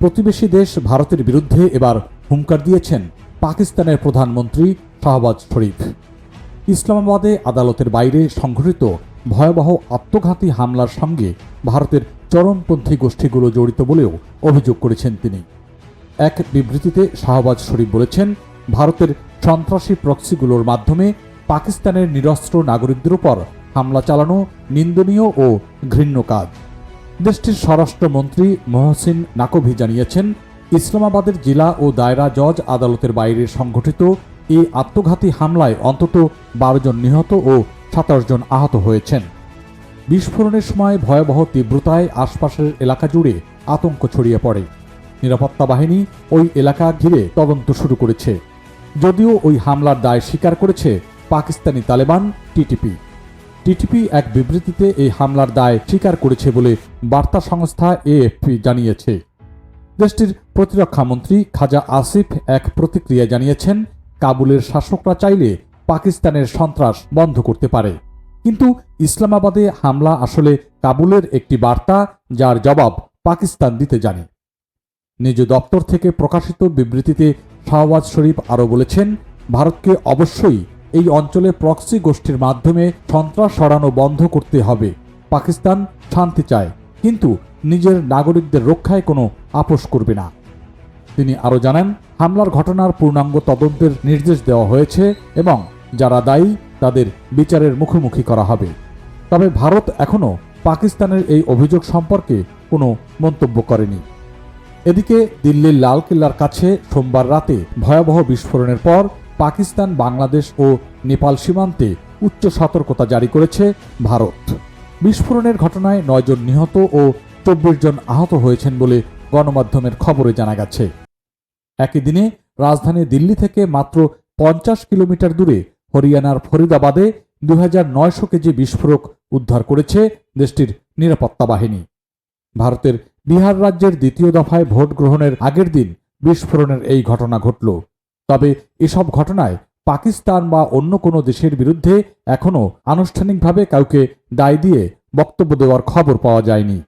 প্রতিবেশী দেশ ভারতের বিরুদ্ধে এবার হুঙ্কার দিয়েছেন পাকিস্তানের প্রধানমন্ত্রী শাহবাজ শরীফ। ইসলামাবাদে আদালতের বাইরে সংঘটিত ভয়াবহ আত্মঘাতী হামলার সঙ্গে ভারতের চরমপন্থী গোষ্ঠীগুলো জড়িত বলেও অভিযোগ করেছেন তিনি। এক বিবৃতিতে শাহবাজ শরীফ বলেছেন, ভারতের সন্ত্রাসী প্রক্সিগুলোর মাধ্যমে পাকিস্তানের নিরস্ত্র নাগরিকদের উপর হামলা চালানো নিন্দনীয় ও ঘৃণ্য কাজ। দেশটির স্বরাষ্ট্রমন্ত্রী মহসিন নাকভি জানিয়েছেন, ইসলামাবাদের জেলা ও দায়রা জজ আদালতের বাইরে সংঘটিত এই আত্মঘাতী হামলায় অন্তত বারো জন নিহত ও সাতাশ জন আহত হয়েছেন। বিস্ফোরণের সময় ভয়াবহ তীব্রতায় আশপাশের এলাকা জুড়ে আতঙ্ক ছড়িয়ে পড়ে। নিরাপত্তা বাহিনী ওই এলাকা ঘিরে তদন্ত শুরু করেছে। যদিও ওই হামলার দায় স্বীকার করেছে পাকিস্তানি তালেবান, টিটিপি। টিটিপি এক বিবৃতিতে এই হামলার দায় স্বীকার করেছে বলে বার্তা সংস্থা এএফপি জানিয়েছে। দেশটির প্রতিরক্ষামন্ত্রী খাজা আসিফ এক প্রতিক্রিয়া জানিয়েছেন, কাবুলের শাসকরা চাইলে পাকিস্তানের সন্ত্রাস বন্ধ করতে পারে। কিন্তু ইসলামাবাদে হামলা আসলে কাবুলের একটি বার্তা, যার জবাব পাকিস্তান দিতে জানে। নিজ দপ্তর থেকে প্রকাশিত বিবৃতিতে শাহওয়াজ শরীফ আরও বলেছেন, ভারতকে অবশ্যই এই অঞ্চলে প্রক্সি গোষ্ঠীর মাধ্যমে সন্ত্রাস সরানো বন্ধ করতে হবে। পাকিস্তান শান্তি চায়, কিন্তু নিজের নাগরিকদের রক্ষায় কোনো আপোষ করবে না। তিনি আরও জানান, হামলার ঘটনার পূর্ণাঙ্গ তদন্তের নির্দেশ দেওয়া হয়েছে এবং যারা দায়ী, তাদের বিচারের মুখোমুখি করা হবে। তবে ভারত এখনও পাকিস্তানের এই অভিযোগ সম্পর্কে কোনো মন্তব্য করেনি। এদিকে দিল্লির লালকেল্লার কাছে সোমবার রাতে ভয়াবহ বিস্ফোরণের পর পাকিস্তান, বাংলাদেশ ও নেপাল সীমান্তে উচ্চ সতর্কতা জারি করেছে ভারত। বিস্ফোরণের ঘটনায় নয়জন নিহত ও চব্বিশ জন আহত হয়েছেন বলে গণমাধ্যমের খবরে জানা গেছে। একই দিনে রাজধানী দিল্লি থেকে মাত্র পঞ্চাশ কিলোমিটার দূরে হরিয়ানার ফরিদাবাদে দু কেজি বিস্ফোরক উদ্ধার করেছে দেশটির নিরাপত্তা বাহিনী। ভারতের বিহার রাজ্যের দ্বিতীয় দফায় ভোট গ্রহণের আগের দিন বিস্ফোরণের এই ঘটনা ঘটল। তবে এসব ঘটনায় পাকিস্তান বা অন্য কোনো দেশের বিরুদ্ধে এখনও আনুষ্ঠানিকভাবে কাউকে দায় দিয়ে বক্তব্য দেওয়ার খবর পাওয়া যায়নি।